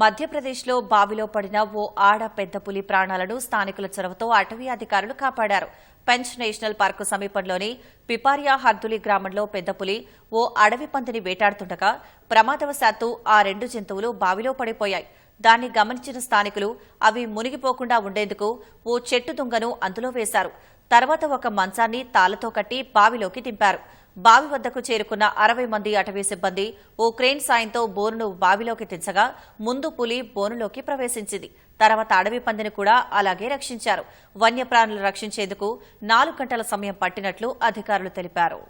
మధ్యప్రదేశ్లో బావిలో పడిన ఓ ఆడ పెద్ద పులి ప్రాణాలను స్థానికుల చొరవతో అటవీ అధికారులు కాపాడారు. పెంచ్ నేషనల్ పార్కు సమీపంలోని పిపారియా హర్దులి గ్రామంలో పెద్ద పులి ఓ అడవి పందిని వేటాడుతుండగా ప్రమాదవశాత్తు ఆ రెండు జంతువులు బావిలో పడిపోయాయి. దాన్ని గమనించిన స్థానికులు అవి మునిగిపోకుండా ఉండేందుకు ఓ చెట్టు దుంగను అందులో వేశారు. తర్వాత ఒక మంచాన్ని తాళ్ళతో కట్టి బావిలోకి దింపారు. బావి వద్దకు చేరుకున్న అరవై మంది అటవీ సిబ్బంది ఓ క్రేన్ సాయంతో బోనును బావిలోకి తెచ్చగా ముందు పులి బోనులోకి ప్రవేశించింది. తర్వాత అడవి పందిని కూడా అలాగే రక్షించారు. వన్యప్రాణులు రక్షించేందుకు నాలుగు గంటల సమయం పట్టినట్లు అధికారులు తెలిపారు.